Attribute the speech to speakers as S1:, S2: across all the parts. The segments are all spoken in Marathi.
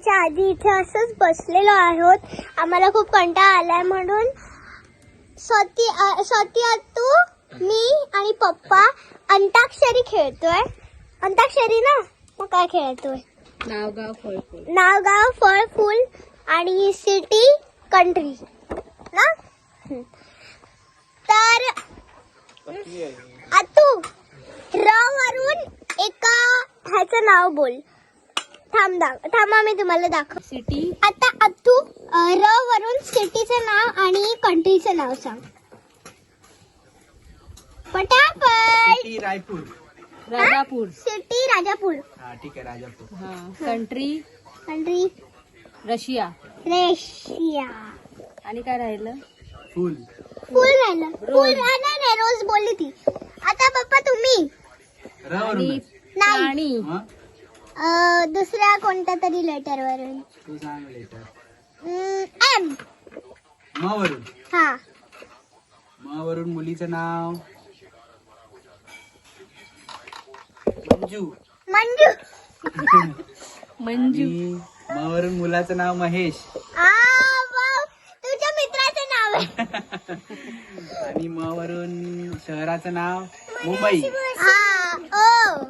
S1: जेवायच्या आधी इथे असंच बसलेलो आहोत. आम्हाला खूप कंटाळा आलाय म्हणून. स्वती स्वती तू मी आणि पप्पा अंताक्षरी खेळतोय. अंताक्षरी ना? मग काय खेळतोय?
S2: नावगाव फळफूल
S1: नावगाव फळ फूल आणि सिटी कंट्री. ना? हम्म. तर आतू र वरून एका ह्याचं नाव बोल. थांब थांबा मी तुम्हाला दाखव.
S2: सिटी
S1: आता आतू अ, र वरून सिटीचं नाव आणि कंट्रीचं नाव सांग. पटापट.
S3: सिटी रायपूर.
S2: राजापूर.
S1: सिटी राजापूर.
S3: हा ठीक आहे राजापूर.
S2: हा कंट्री
S1: कंट्री
S2: रशिया.
S1: रेशिया.
S2: आणि काय राहिलं?
S3: फुल
S1: फुल राहिलं. फुल राहणार नाही रोज बोलली ती. आता पप्पा तुम्ही?
S2: प्राणी
S1: अ, दुसऱ्या कोणत्या तरी लेटर वरून?
S3: तू सांग लेटर
S1: एम
S3: म वरून
S1: हा.
S3: म वरून मुलीचं नाव? मंजू.
S1: मंजू.
S2: मंजू.
S3: आणि म वरून मुलाचं नाव महेश.
S1: आ वाव. तुझ्या मित्राचं नाव आहे.
S3: आणि म वरून शहराचं नाव मुंबई.
S1: हा ओ.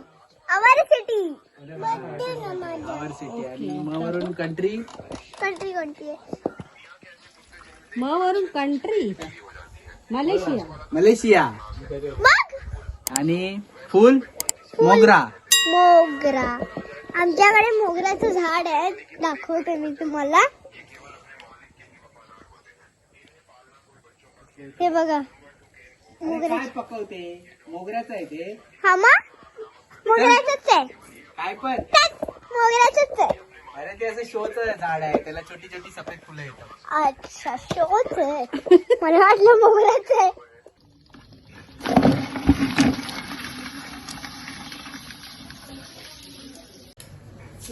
S1: Our city.
S3: आवर सिटी आणि म वरून कंट्री
S1: कंट्री कोणती आहे?
S2: म वरून कंट्री मलेशिया
S3: मलेशिया.
S1: मग?
S3: आणि फुल? मोगरा.
S1: मोगरा. आमच्याकडे मोगऱ्याचं झाड आहे. दाखवते मी तुम्हाला. हे बघा. मोगरा
S3: पकवते? मोगऱ्याचं आहे ते.
S1: हा मग? मोगऱ्याचंच आहे.
S3: काय पण?
S1: मोगऱ्याचंच आहे.
S3: अरे ते असं शोच झाड आहे. त्याला छोटी छोटी सफेद फुलं येतात.
S1: अच्छा शोच आहे. मला वाटलं मोगऱ्याच आहे.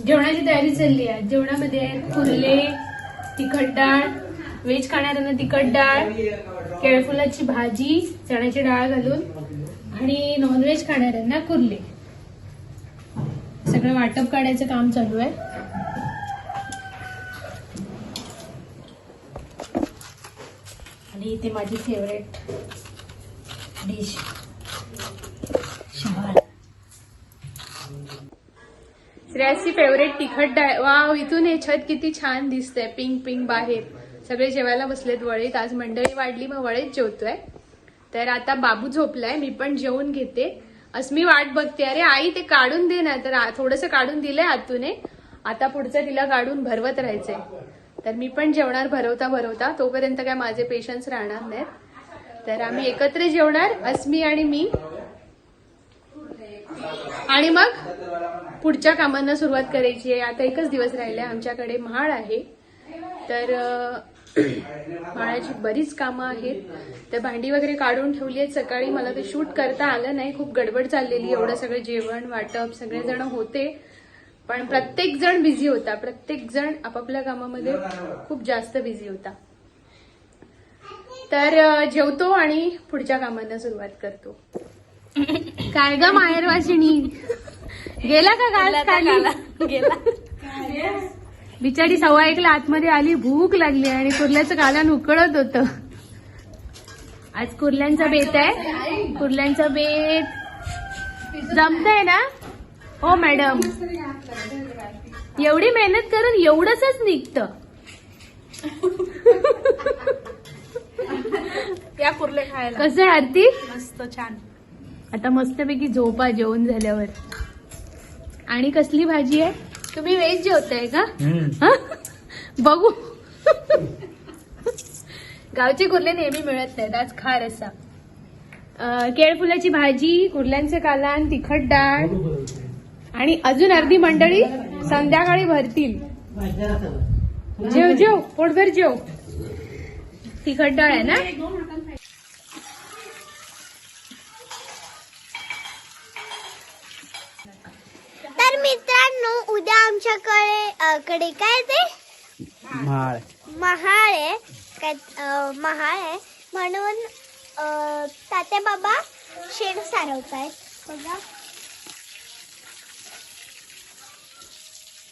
S4: जेवणाची तयारी चालली आहे. जेवणामध्ये आहेत कुर्ले तिखट डाळ व्हेज खाणाऱ्यांना तिखट डाळ केळफुलाची भाजी चण्याची डाळ घालून आणि नॉनव्हेज खाणाऱ्यांना कुर्ले. सगळं वाटप काढायचं काम चालू आहे. आणि इथे माझी फेवरेट डिश शहाळ फेवरेट तिखट डाळ. वा इथून हे छत किती छान दिसतंय. पिंक पिंक बाहेर. सगळे जेवायला बसलेत वळीत. आज मंडळी वाढली मग वळीत जेवतोय. तर आता बाबू झोपलाय. मी पण जेवून घेते. अस्मी वाट बघते. अरे आई ते काढून दे ना. तर थोडस काढून दिलंय आतूने. आता पुढचं तिला काढून भरवत राहायचंय. तर मी पण जेवणार भरवता भरवता. तोपर्यंत काय माझे पेशन्स राहणार नाहीत. तर आम्ही एकत्र जेवणार अस्मी आणि मी. आणि मग पुढच्या कामांना सुरुवात करायची आहे. आता एकच दिवस राहिले आमच्याकडे म्हाळ आहे. तर म्हाळाची बरीच कामं आहेत. तर भांडी वगैरे काढून ठेवली आहेत. सकाळी मला ते शूट करता आलं नाही. खूप गडबड चाललेली. एवढं सगळं जेवण वाटप सगळेजण होते. पण प्रत्येक जण बिझी होता. प्रत्येक जण आपापल्या कामामध्ये खूप जास्त बिझी होता. तर जेवतो आणि पुढच्या कामांना सुरुवात करतो. काय ग माहेर वाशिणी गेला का खाली? गेला. बिचारी सव्वा एकला आतमध्ये आली भूक लागली आणि कुर्ल्याचं कालन उकळत होत. आज कुर्ल्यांचा बेत आहे. कुर्ल्यांचा बेत. जमतंय ना? हो मॅडम. एवढी मेहनत करून एवढंच निघतं.
S2: या कुर्ले खायला.
S4: कसं आहे आरती?
S2: मस्त छान.
S4: आता मस्तपैकी झोपा जेवण झाल्यावर. आणि कसली भाजी आहे? तुम्ही व्हेज जेवताय का? हं? बघू. गावचे कुर्ले नेहमी मिळत नाहीत आज खार असा अं, केळफुलाची भाजी कुर्ल्यांचं कालान तिखट डाळ आणि अजून अर्धी मंडळी संध्याकाळी भरतील. जेव जेव पोटभर जेव. तिखट डाळ आहे ना
S1: तर उद्या आमच्याकडे कडे काय ते?
S3: म्हाळ.
S1: महाळ आहे. काय महाळ आहे. म्हणून तात्या बाबा शेण सारवतायत. बघा.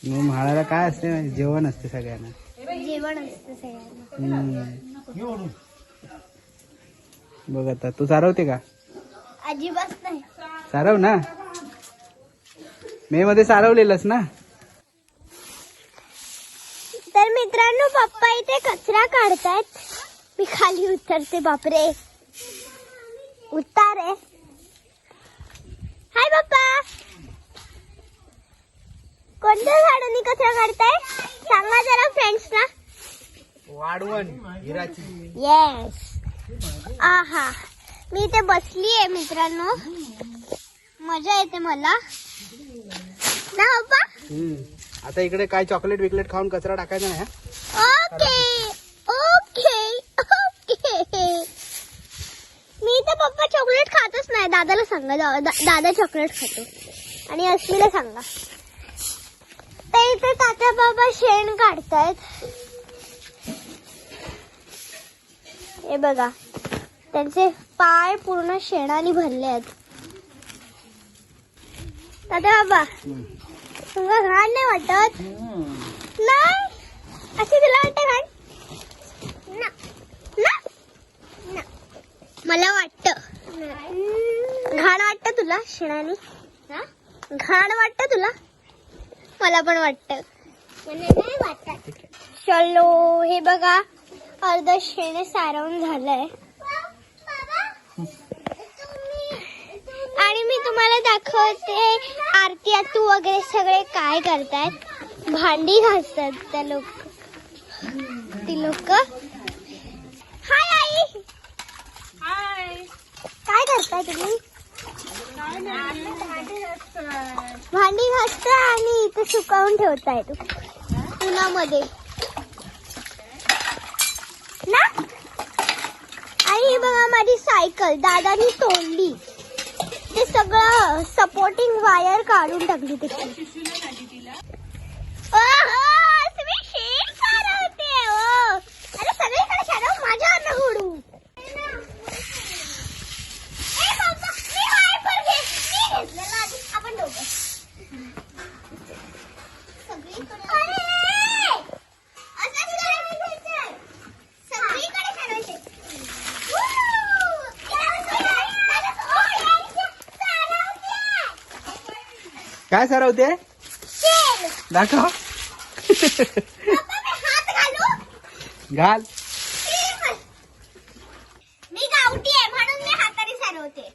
S3: मग म्हाळाला काय असते? माहिती? जेवण असते सगळ्यांना.
S1: जेवण असतं सगळ्यांना.
S3: हम्म. बघ आता तू चारवते का?
S1: अजिबात नाही.
S3: सारव ना? मे मध्ये सारवलेलंस ना
S1: तर मित्रांनो पप्पा इथे कचरा काढतायत. मी खाली उतरते बापरे. उतार. आहे हाय पप्पा कोणत्या झाडांनी कचरा काढताय? सांगा जरा फ्रेंड्स ना
S3: वाढवण
S1: येस आहा. मी इथे बसली आहे मित्रांनो. मजा येते मला. ना पप्पा
S3: आता इकडे काय चॉकलेट बिकलेट खाऊन कचरा टाकायचा नाही हा?
S1: ओके ओके मी तर पप्पा चॉकलेट खातच नाही. दादाला सांगा. दा- दा- दादा चॉकलेट खातो. आणि अस्मीला सांगा. ते इथे तात्या बाबा शेण काढतायत. हे बघा. त्यांचे पाय पूर्ण शेणाने भरले आहेत. तात्या बाबा तुला घाण नाही वाटत? नाही? अशी तुला वाटते घाण ना. ना. ना. मला वाटत. घाण वाटत तुला शेणाने? घाण वाटत तुला? मला पण वाटत. नाही वाटत. चलो हे बघा. अर्ध शेणे सारवून झालंय. आणि मी तुम्हाला दाखवते आरती आतू वगैरे सगळे काय करतायत. भांडी घासतात त्या लोक. ती लोक हाय आई काय करताय तुम्ही? भांडी घासताय आणि इथे सुकावून ठेवताय तू. उन्हामध्ये. ना? आणि हे बघा माझी सायकल दादानी तोडली. ते सगळं सपोर्टिंग वायर काढून टाकली तिथे ओहो, तुम्ही शेण सारवते, ओ. अरे सगळीकडे सारव, माझ्यावर नको उडू. ए, बाबा, मी wiper घे. मी घेतलेलं आधी. आपण दोघं. सगळीकडे- अरे! असंच करायचं. सगळीकडे सारवायचे. Woo!
S3: काय सारवते. दाखव.
S1: पप्पा, मी हात घालू.
S3: घाल.
S1: मी गावठी आहे म्हणून मी हाताने सारवते.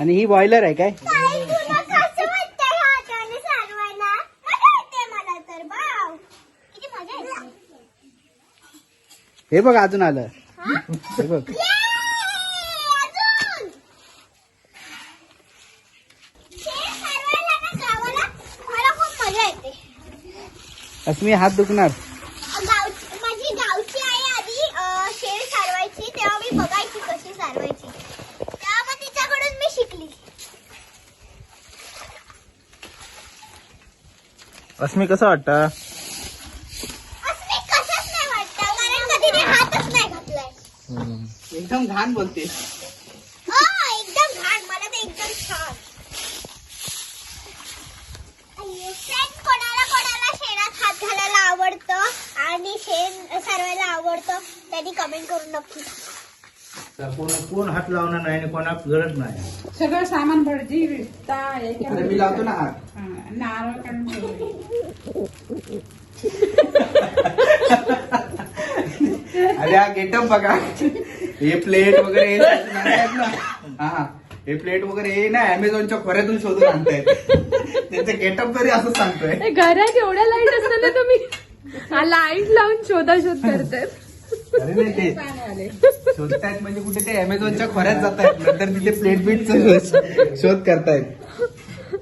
S3: आणि ही बॉयलर आहे काय?
S1: ताई, तुला कसं वाटतंय हाताने सारवायला. मजा येते मला तर बाव किती मजा येते.
S3: हे बघ अजून आलं.
S1: हा?
S3: हे बघ
S1: Yay! अजून शेण सारवायला ना गावाला मला खूप मजा येते
S3: अस्मी हात दुखणार.
S1: गावची माझी गावची आई आधी अं, शेण सारवायची तेव्हा मी बघायची कशी सारवायची. तेव्हा मग तिच्याकडून मी शिकली.
S5: अस्मी कसं वाटतं?
S1: असं मी कशाच नाही वाटतं कारण कधी मी हातच नाही घातलाय.
S3: एकदम घाण बोलते
S1: हो एकदम घाण मला ते एकदम छान फ्रेंड्स कोणाला कोणाला शेणात हात घालायला आवडतं आणि शेण सरवायला आवडतं त्यांनी कमेंट करून नक्की.
S5: कोण कोण हात लावणार नाही आणि कोणा गरज नाही.
S2: सगळं सामान भटजी विकता
S3: अरे मी लावतो ना हात.
S2: नारळ काढून ठेवले.
S3: अरे हा गेटअप बघा. हे प्लेट वगैरे हे आणतायत ना. हा हे. प्लेट वगैरे हे ना अमेझॉनच्या खोऱ्यातून शोधून आणतायत. त्याचं गेटअप तरी असंच सांगतोय.
S4: ए, घरात एवढ्या लाइट असताना तुम्ही हा लाइट लावून शोधाशोध करतायत.
S3: अरे नाही ते शोधतायत म्हणजे कुठे ते अमेझॉनच्या खोऱ्यात जातायत. नंतर तिथे प्लेट बीट शोध करतायत.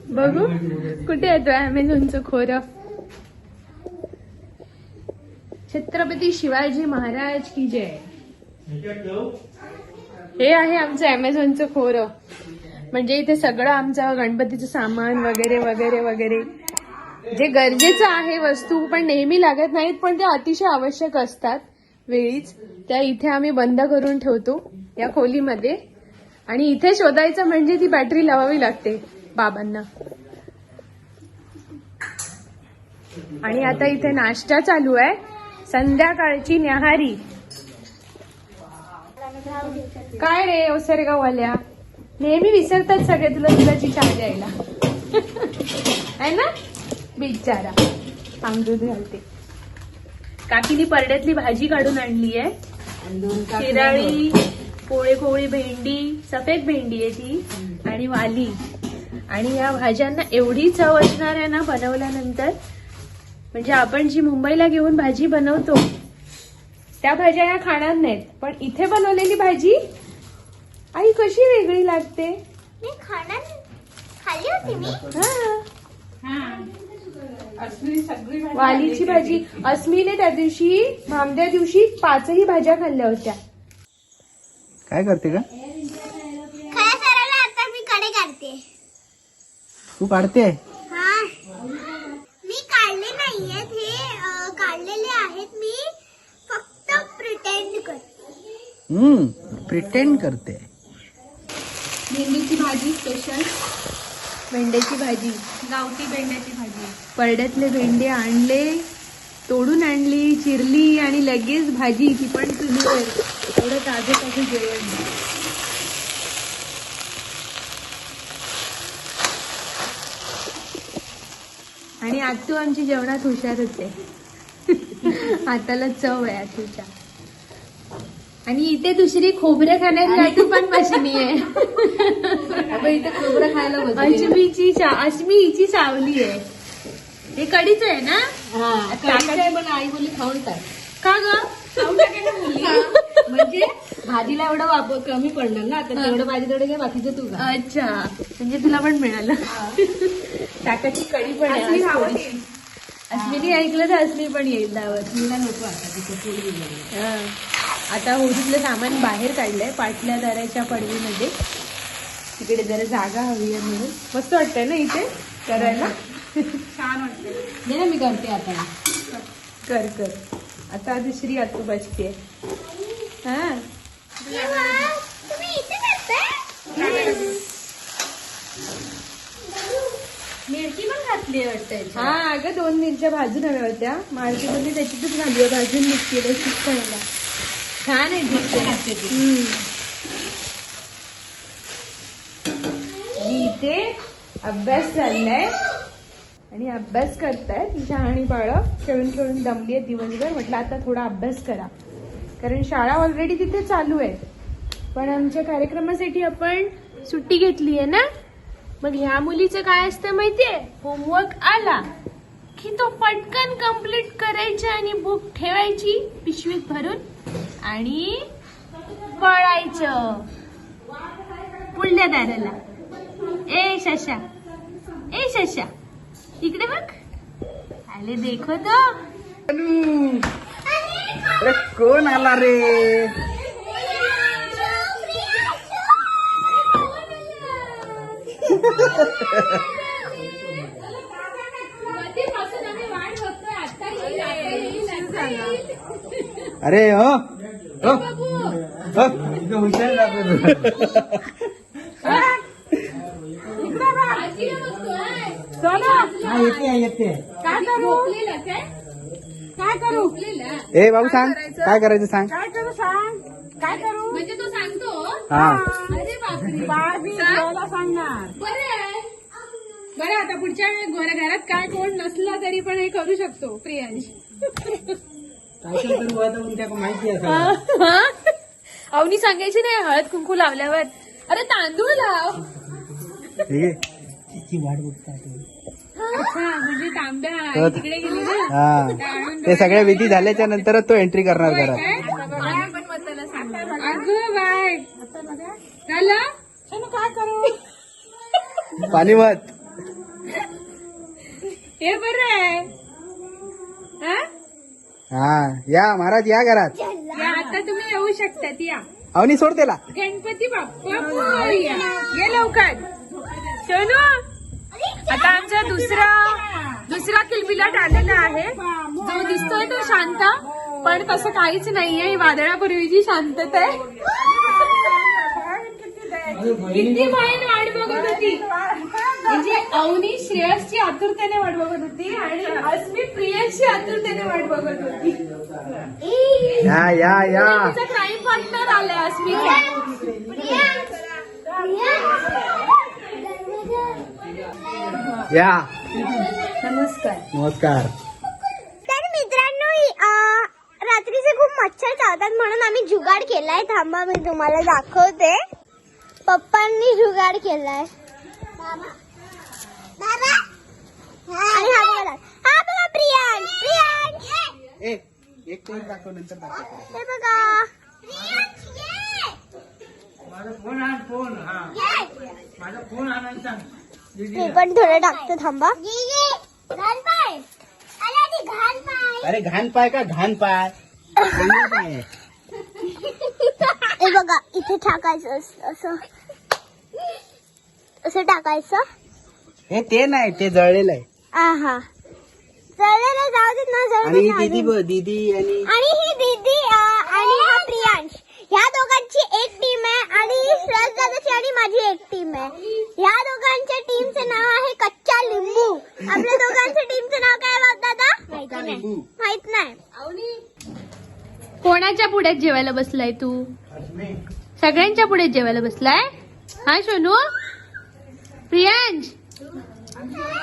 S4: बघू कुठे येतो अमेझॉनचं खोरं? छत्रपती शिवाजी महाराज की जय. हे आहे आमचं अमेझॉनचं खोरं. म्हणजे इथे सगळं आमचं गणपतीचं सामान वगैरे वगैरे वगैरे. जे गरजेचं आहे वस्तू पण नेहमी लागत नाहीत पण ते अतिशय आवश्यक असतात. वेळीच. त्या इथे आम्ही बंद करून ठेवतो या खोलीमध्ये. आणि इथे शोधायचं म्हणजे ती बॅटरी लावावी लागते बाबांना. आणि आता इथे नाश्ता चालू आहे. संध्याकाळची न्याहारी. काय रे ओसरगाववाल्या? नेहमी विसरतात सगळे तुला दुधाची चहा द्यायला. आहे ना? बिचारा. दूध घालते. काकीनी परड्यातली भाजी काढून आणली आहे. शिराळी पोळे कोवळी भेंडी सफेद भेंडी आहे ती आणि वाली. आणि या भाज्यांना एवढी चव असणार आहे ना बनवल्यानंतर म्हणजे आपण जी मुंबईला घेऊन भाजी बनवतो त्या भाज्या या खाणार नाहीत. पण इथे बनवलेली भाजी आई कशी वेगळी लागते?
S1: मी खाणार खाल्ली होती मी.
S4: हा. वालीची भाजी. अस्मीने त्या दिवशी भामद्या दिवशी पाचही भाज्या खाल्ल्या होत्या.
S3: काय करते का?
S1: आता मी कडे काढते.
S3: तू काढते?
S1: हा. मी काढले नाहीयेत हे अं, काढलेले आहेत मी. फक्त प्रिटेंड करते.
S3: हम्म प्रिटेंड करते.
S4: भेंडीची भाजी स्पेशल भेंड्याची भाजी. गावठी भेंड्याची भाजी. परड्यातले भेंडे आणले तोडून आणली चिरली आणि लगेच भाजी ती पण चुलीवर एवढं ताजं ताजं जेवण. आणि आतू आमची जेवणात हुशार होते हाताला चव आहे आतूच्या आणि इथे दुसरी खोबरं खाणारी आटू पण बसली आहे
S6: इथे खोबरं खायला.
S4: अश्मीची अश्मीची सावली आहे. हे कडीच आहे ना?
S6: हा, पण आई बोलली खाऊन टाक.
S4: का ग?
S6: म्हणजे भाजीला एवढं वापर कमी पडणार ना तर तेवढं भाजी तेवढं काय बाकीचं तू.
S4: अच्छा. म्हणजे तुला पण मिळालं. ताकाची कडी पण. अस्मिनी ऐकलं तर अस्मी पण येईल
S6: तिला नको आता.
S4: हा. आता होडीतलं सामान बाहेर काढलंय पाटल्या दाराच्या पडवीमध्ये. तिकडे जरा जागा हवी आहे म्हणून. मस्त वाटतंय ना इथे करायला?
S2: छान वाटते
S6: दे ना मी करते आता.
S4: कर कर. आता दुसरी आतू बसते हा.
S1: तुम्ही इथे करताय?
S6: मिरची पण घातली वाटतं
S4: हा अगं दोन मिरच्या भाजून हव्या होत्या. मालकी बोलली त्याच्यातच घालूया. भाजून मिरची शिक करायला छान आहे दिसते. आणि इथे अभ्यास चाललाय. आणि अभ्यास करताय ती शहाणी बाळं. खेळून खेळून दमली आहे दिवसभर. म्हटलं आता थोडा अभ्यास करा. कारण शाळा ऑलरेडी तिथे चालू आहे. पण आमच्या कार्यक्रमासाठी आपण सुट्टी घेतली आहे ना? मग ह्या मुलीचं काय असतं माहितीये? होमवर्क आला की तो पटकन कंप्लीट करायचा आणि बुक ठेवायची पिशवीत भरून. आणि पळायचं. पुढल्या दाराला. ए शशा. ए शशा. इकडे बघ. आले देखो तो.
S3: अरे कोण आला रे? अरे हो. हो. हो. हा, येते येते.
S4: काय करू?
S3: ए बाबू सांग. काय करायचं? सांग?
S4: काय करू सांग? काय करू? म्हणजे तो सांगतो.
S3: हा.
S4: अरे बापरे. बारबी सांगणार. बरं बरं आता पुढच्या वेळेस घरा- घरात काय कोण नसला तरी पण हे करू शकतो प्रियांश. अवनी सांगायची नाही हळद कुंकू लावल्यावर. अरे तांदूळ लाव. म्हणजे तांब्या तिकडे गेली ना.
S3: हा. ते सगळ्या विधी झाल्याच्या नंतरच तो एंट्री करणार घरात.
S4: अगं बाय. झालं? चलो काय करू?
S3: पाणी मत
S4: हे बरं आहे. हा?
S3: या महाराज या घरात.
S4: या आता तुम्ही येऊ शकतात या.
S3: अवनी सोड त्याला.
S4: गणपती बाप्पा मोरया. ये लवकर. सोनू आता आमचा दुसरा दुसरा किलबिलाट आलेला आहे. जो दिसतोय तो शांत पण तसं काहीच नाहीये. ही वादळापूर्वीची शांतता आहे. किती बहीण वाट बघत होती. म्हणजे अवनी श्रेयसची आतुरतेने वाट बघत होती आणि अस्मी प्रियांशी आतुरतेने वाट बघत होती.
S3: या या या.
S4: तिचा क्राईम पार्टनर आलाय अस्मी.
S3: या.
S6: नमस्कार.
S3: नमस्कार.
S1: तर मित्रांनो अं, रात्रीचे खूप मच्छर चावतात म्हणून आम्ही जुगाड केलाय. थांबा मी तुम्हाला दाखवते. पप्पांनी जुगाड केलाय. आणि हा बघा हा बघा प्रियान प्रियान
S3: ए एक तो दाखव नंतर दाखव.
S1: हे बघा.
S5: माझा फोन आण फोन हा. माझा फोन आणायला सांग.
S1: मी पण थोडं टाकतो थांबा. घाण पाय घाण पाय
S3: अरे घाण पाय का? घाण पाय. चांगला पाय आहे.
S1: हे बघा इथे टाकायचं असं असं. असं टाकायचं.
S3: हे ते नाही ते जळलेलं आहे.
S1: आहा. जाऊ देत ना जळू
S3: आणि
S1: देत
S3: ही
S1: ना
S3: दीदी
S1: अजून.
S3: ब- दीदी आणि
S1: आणि ही दीदी अं, आणि हा प्रियांश. ह्या दोघांची एक टीम आहे आणि श्रेयस दादाची आणि माझी एक टीम आहे. ह्या दोघांच्या टीमचं नाव आहे कच्चा लिंबू. आपल्या दोघांच्या टीमचं नाव काय आहे दादा? माहीत नाही.
S3: लिंबू.
S1: माहीत नाही.
S4: कोणाच्या पुढ्यात जेवायला बसलाय तू? सगळ्यांच्या पुढे जेवायला बसलाय? हा सोनू? प्रियांश?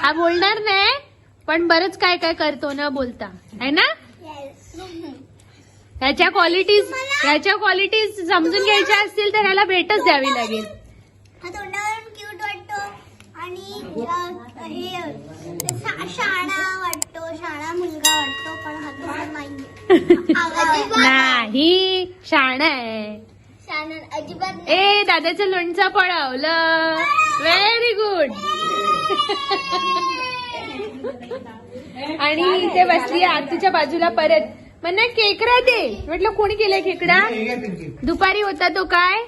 S4: हा बोलणार नाही पण बरंच काय काय करतो ना बोलता. है ना? ह्याच्या क्वालिटीज ह्याच्या क्वालिटीज समजून घ्यायच्या असतील तर ह्याला भेटच द्यावी लागेल.
S1: तोंडावरून क्यूट वाटतो आणि अ, शा- शाणा वाटतो शाणा मुलगा वाटतो पण तसं नाही.
S4: शाण आहे.
S1: शाणा अजिबात नाही.
S4: ए दादाचं लोणचं पळवलं. व्हेरी गुड आणि इथे बसली आतूच्या बाजूला परत. म्हणा केकरा दे. म्हटलं कोणी केलाय खेकडा.
S3: दुपारी
S4: होता तो काय?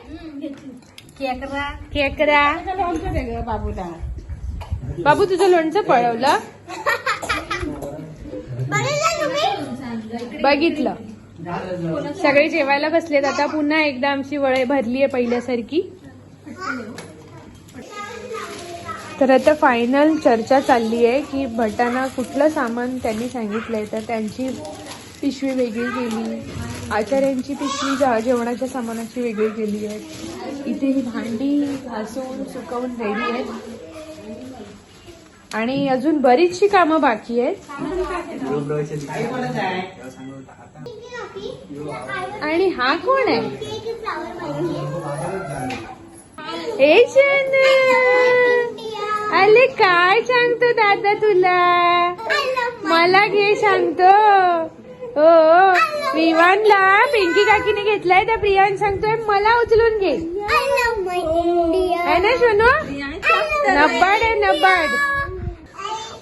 S6: केकरा.
S2: गं बाबूला.
S4: बाबू तुझं लोणचं पळवलं?
S1: बघितलं.
S4: सगळे जेवायला बसलेत. आता पुन्हा एकदा आमची वळे भरली आहे पहिल्यासारखी. तर आता फायनल चर्चा चालली आहे की भटांना कुठलं सामान त्यांनी सांगितलंय तर त्यांची पिशवी वेगळी केली. आचार्यांची पिशवी जा- जेवणाच्या सामानाची वेगळी केली आहे. इथे ही भांडी घासून सुकवून रेडी आहेत. आणि अजून बरीचशी कामं बाकी आहेत. आणि हा कोण आहे? ए अरे काय सांगतो दादा तुला? मला घे सांगतो. हो, हो. विवानला पिंकी काकीने घेतलाय त्या प्रियान सांगतोय मला उचलून घे. आहे ना सोनू? नब्बाड आहे नब्बाड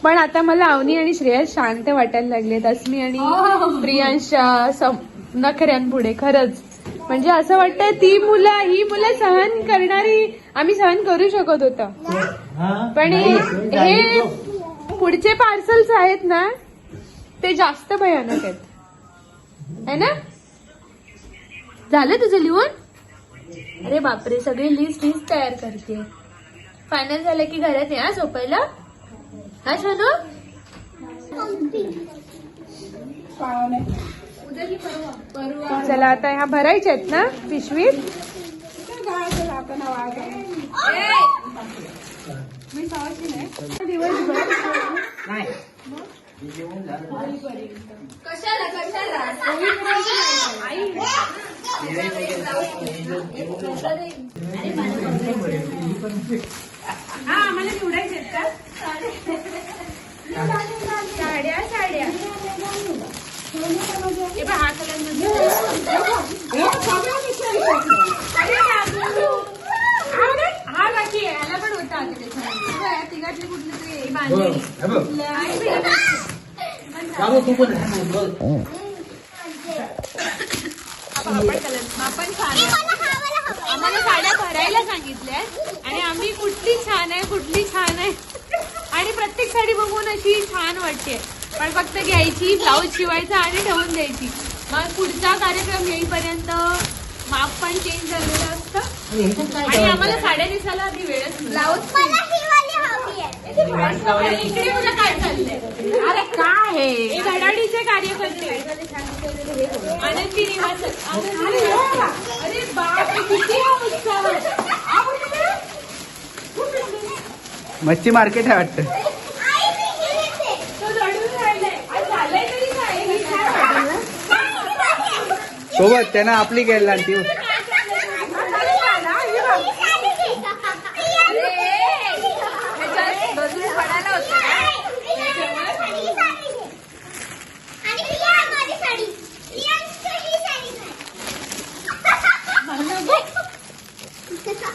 S4: पण आता मला अवनी आणि श्रेयस शांत वाटायला लागलेत अस्मी आणि प्रियांशा नखऱ्यांपुढे खरंच. म्हणजे असं वाटतं ती मुलं ही मुलं सहन करणारी आम्ही सहन करू शकत होतो. पण हे पुढचे पार्सल्स आहेत ना ते जास्त भयानक आहेत. है ना? झालं तुझं लिहून? अरे बापरे सगळी लिस्ट लिस्ट तयार करते. फायनल झालं की घरात या झोपायला? हा सोनू चला आता ह्या भरायच्या आहेत ना पिशवीत? हा आम्हाला निवडायचे. आहेत का साड्या साड्या हे बघ, हा कलर अरे बाबू. हा बघ, हा बाकी आहे ह्याला पण होता आता त्याच्यामध्ये. बघ, या तिघातली कुठली तरी बांधलेली.
S3: हे बघ.
S4: आणि बघ,
S5: बाबू तू पण
S4: आपण छान आम्हाला साड्या भरायला सांगितल्या आणि आम्ही कुठली छान आहे कुठली छान आहे आणि प्रत्येक साडी बघून अशी छान वाटते पण फक्त घ्यायची ब्लाऊज शिवायचा आणि ठेवून द्यायची मग पुढचा कार्यक्रम येईपर्यंत माप पण चेंज झालेलं असतं
S5: आणि
S4: आम्हाला साड्या दिसायला आधी वेळच ब्लाऊज
S1: मला ही वाली हवी आहे
S4: इकडे बघा काय चाललंय?
S6: अरे काय हे
S4: हे धडाडीचे कार्यकर्ते आनंदी निवास अरे बाप किती हा उत्साह
S1: मच्छी मार्केट आहे वाटतं.
S4: तो रडून राहिलाय. आज झालंय तरी काय? हे काय?
S1: सोबत त्यानं आपली केली आणि ती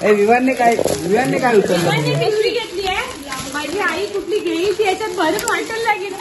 S1: ए विवानने काय विवानने काय उचललं?
S4: घेतली आहे. माझी आई कुठली घेईल याच्यात भरत वाटायला लागेल.